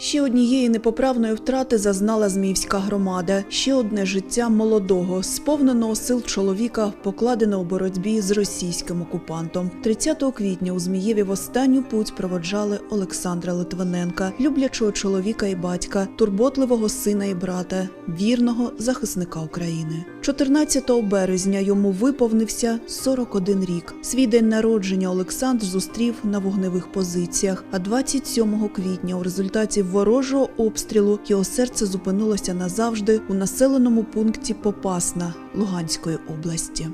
Ще однієї непоправної втрати зазнала Зміївська громада. Ще одне життя молодого, сповненого сил чоловіка, покладене у боротьбі з російським окупантом. 30 квітня у Змієві в останню путь проводжали Олександра Литвиненка, люблячого чоловіка і батька, турботливого сина і брата, вірного захисника України. 14 березня йому виповнився 41 рік. Свій день народження Олександр зустрів на вогневих позиціях. А 27 квітня у результаті ворожого обстрілу його серце зупинилося назавжди у населеному пункті Попасна Луганської області.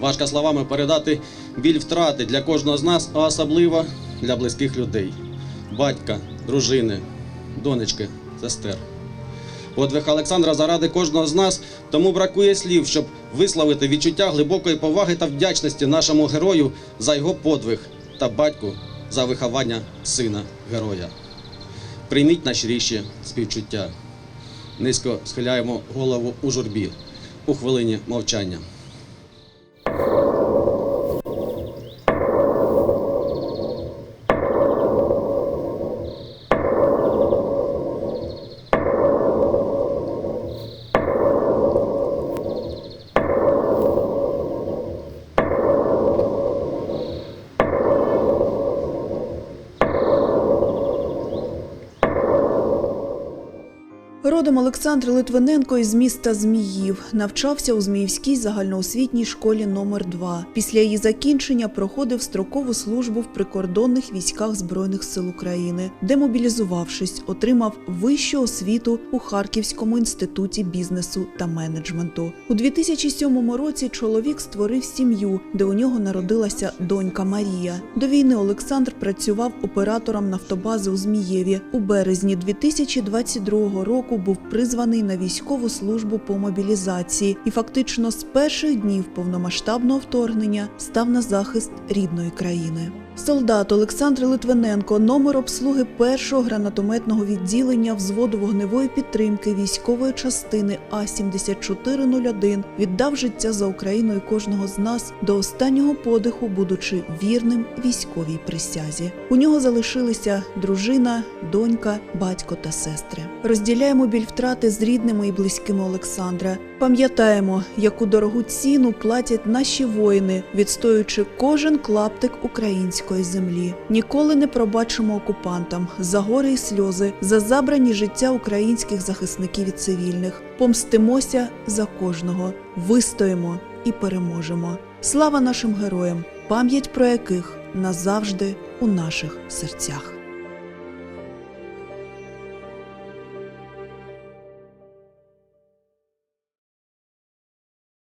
Важко словами передати біль втрати для кожного з нас, а особливо для близьких людей: батька, дружини, донечки, сестер. Подвиг Олександра заради кожного з нас, тому бракує слів, щоб висловити відчуття глибокої поваги та вдячності нашому герою за його подвиг та батьку за виховання сина героя. Прийміть найщиріші співчуття. Низько схиляємо голову у журбі у хвилині мовчання. Родом Олександр Литвиненко із міста Зміїв навчався у Зміївській загальноосвітній школі номер 2 Після її закінчення проходив строкову службу в прикордонних військах Збройних сил України, демобілізувавшись, отримав вищу освіту у Харківському інституті бізнесу та менеджменту. У 2007 році чоловік створив сім'ю, де у нього народилася донька Марія. До війни Олександр працював оператором нафтобази у Змієві. У березні 2022 року був призваний на військову службу по мобілізації і фактично з перших днів повномасштабного вторгнення став на захист рідної країни. Солдат Олександр Литвиненко, номер обслуги першого гранатометного відділення взводу вогневої підтримки військової частини А 7401 віддав життя за Україною кожного з нас до останнього подиху, будучи вірним військовій присязі. У нього залишилися дружина, донька, батько та сестри. Розділяємо біль втрати з рідними і близькими Олександра. Пам'ятаємо, яку дорогу ціну платять наші воїни, відстоюючи кожен клаптик української землі. Ніколи не пробачимо окупантам за гори й сльози, за забрані життя українських захисників і цивільних. Помстимося за кожного, вистоїмо і переможемо. Слава нашим героям, пам'ять про яких назавжди у наших серцях.